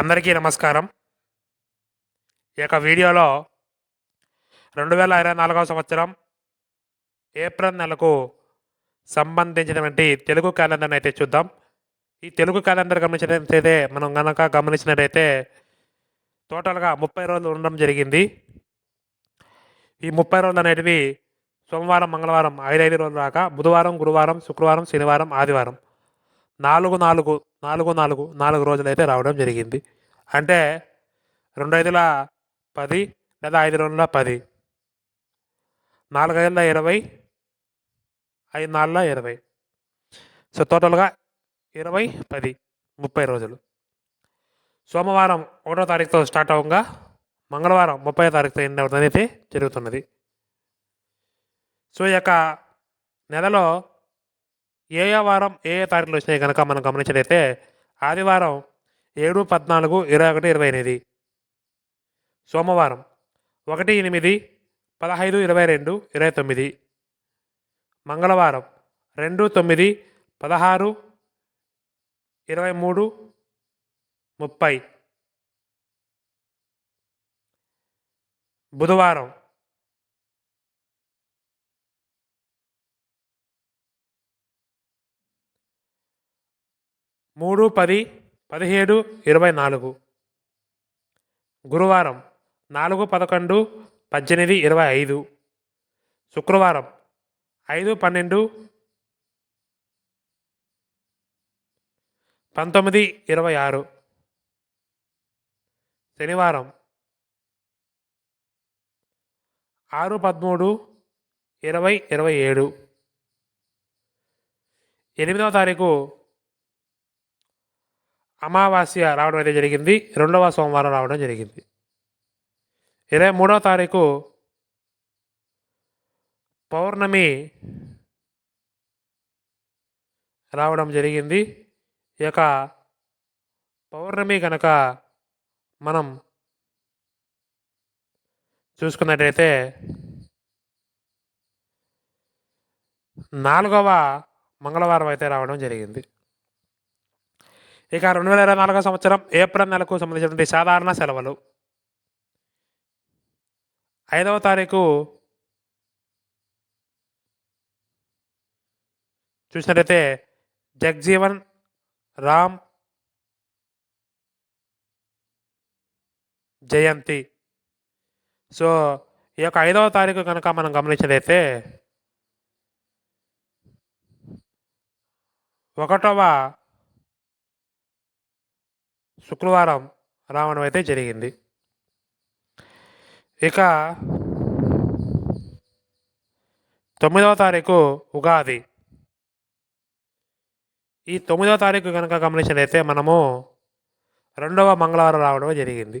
అందరికీ నమస్కారం. ఈ యొక్క వీడియోలో రెండు వేల ఇరవై నాలుగవ సంవత్సరం ఏప్రిల్ నెలకు సంబంధించినటువంటి తెలుగు క్యాలెండర్ని అయితే చూద్దాం. ఈ తెలుగు క్యాలెండర్ గమనించినట్లయితే మనం గనక గమనించినట్టయితే టోటల్గా ముప్పై రోజులు ఉండడం జరిగింది. ఈ ముప్పై రోజులు అనేటివి సోమవారం మంగళవారం ఐదు ఐదు రోజులు రాక బుధవారం గురువారం శుక్రవారం శనివారం ఆదివారం నాలుగు నాలుగు నాలుగు నాలుగు నాలుగు రోజులు అయితే రావడం జరిగింది. అంటే రెండు ఐదుల పది లేదా ఐదు రోజుల పది నాలుగైదుల ఇరవై ఐదు నాలుగుల ఇరవై. సో టోటల్గా ఇరవై పది ముప్పై రోజులు. సోమవారం ఒకటో తారీఖుతో స్టార్ట్ అవ్వగా మంగళవారం ముప్పై తారీఖుతో ఎండ్ అవుతుంది అయితే జరుగుతున్నది. సో ఈ యొక్క నెలలో ఏ ఏ వారం ఏ ఏ తారీఖులు వచ్చినాయి కనుక మనం గమనించినట్లయితే ఆదివారం ఏడు పద్నాలుగు ఇరవై ఒకటి ఇరవై ఎనిమిది. సోమవారం ఒకటి ఎనిమిది పదహైదు ఇరవై రెండు ఇరవై తొమ్మిది. మంగళవారం రెండు తొమ్మిది పదహారు ఇరవై మూడు ముప్పై. బుధవారం మూడు పది పదిహేడు ఇరవై నాలుగు. గురువారం నాలుగు పదకొండు పద్దెనిమిది ఇరవై ఐదు. శుక్రవారం ఐదు పన్నెండు పంతొమ్మిది ఇరవై ఆరు. శనివారం ఆరు పదమూడు ఇరవై ఇరవై ఏడు. ఎనిమిదవ తారీఖు అమావాస్య రావడం అయితే జరిగింది. రెండవ సోమవారం రావడం జరిగింది. ఇరవై మూడవ తారీఖు పౌర్ణమి రావడం జరిగింది. ఈ యొక్క పౌర్ణమి కనుక మనం చూసుకున్నట్టయితే నాలుగవ మంగళవారం అయితే రావడం జరిగింది. ఇక రెండు వేల ఇరవై నాలుగో సంవత్సరం ఏప్రిల్ నెలకు సంబంధించినటువంటి సాధారణ సెలవులు. ఐదవ తారీఖు చూసినట్లయితే జగ్జీవన్ రామ్ జయంతి. సో ఈ యొక్క ఐదవ తారీఖు కనుక మనం గమనించినట్లయితే ఒకటవ శుక్రవారం రావడం అయితే జరిగింది. ఇక తొమ్మిదవ తారీఖు ఉగాది. ఈ తొమ్మిదవ తారీఖు కనుక గమనించినట్లయితే మనము రెండవ మంగళవారం రావడం జరిగింది.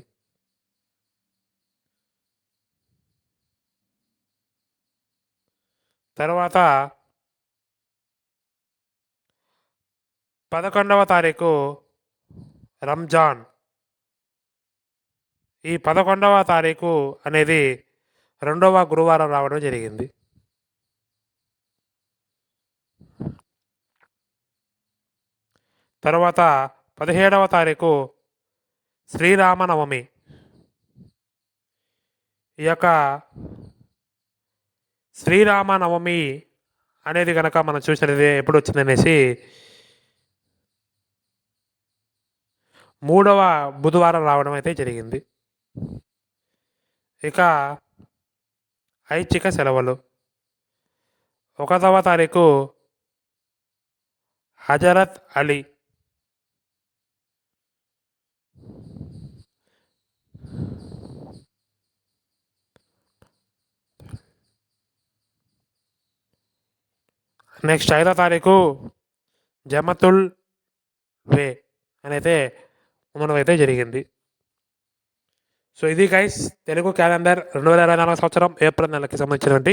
తర్వాత పదకొండవ తారీఖు రంజాన్. ఈ పదకొండవ తారీఖు అనేది రెండవ గురువారం రావడం జరిగింది. తర్వాత పదిహేడవ తారీఖు శ్రీరామనవమి. ఈ యొక్క శ్రీరామనవమి అనేది కనుక మనం చూసినది ఎప్పుడు వచ్చిందనేసి మూడవ బుధవారం రావడం అయితే జరిగింది. ఇక ఐచ్ఛిక సెలవులు. ఒకటవ తారీఖు హజరత్ అలీ. నెక్స్ట్ ఐదో తారీఖు జమతుల్ వే అని అయితే అయితే జరిగింది. సో ఇది గైస్ తెలుగు క్యాలెండర్ రెండు వేల ఇరవై నాలుగు సంవత్సరం ఏప్రిల్ నెలకి సంబంధించినటువంటి.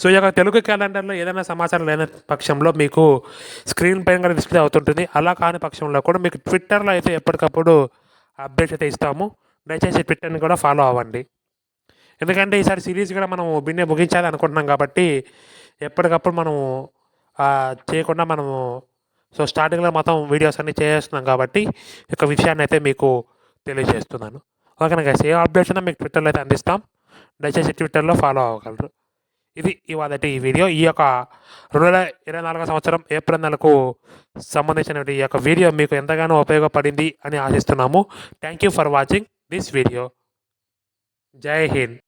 సో ఈ యొక్క తెలుగు క్యాలెండర్లో ఏదైనా సమాచారం లేని పక్షంలో మీకు స్క్రీన్ పైన కూడా డిస్ప్లే అవుతుంటుంది. అలా కాని పక్షంలో కూడా మీకు ట్విట్టర్లో అయితే ఎప్పటికప్పుడు అప్డేట్స్ అయితే ఇస్తాము. దయచేసి ట్విట్టర్ని కూడా ఫాలో అవ్వండి. ఎందుకంటే ఈసారి సిరీస్ కూడా మనం బిన్నే ముగించాలి అనుకుంటున్నాం కాబట్టి ఎప్పటికప్పుడు మనము చేయకుండా మనము సో స్టార్టింగ్లో మొత్తం వీడియోస్ అన్ని చేస్తున్నాం కాబట్టి ఈ యొక్క విషయాన్ని అయితే మీకు తెలియజేస్తున్నాను. ఓకేనా గైస్ ఏ అప్డేట్స్ ఉన్నా మీకు ట్విట్టర్లో అయితే అందిస్తాం. దయచేసి ట్విట్టర్లో ఫాలో అవ్వగలరు. ఇది ఇవాళ ఈ వీడియో. ఈ యొక్క రెండు వేల ఇరవై నాలుగో సంవత్సరం ఏప్రిల్ నెలకు సంబంధించిన ఈ యొక్క వీడియో మీకు ఎంతగానో ఉపయోగపడింది అని ఆశిస్తున్నాము. Thank you for watching this video జై హింద్.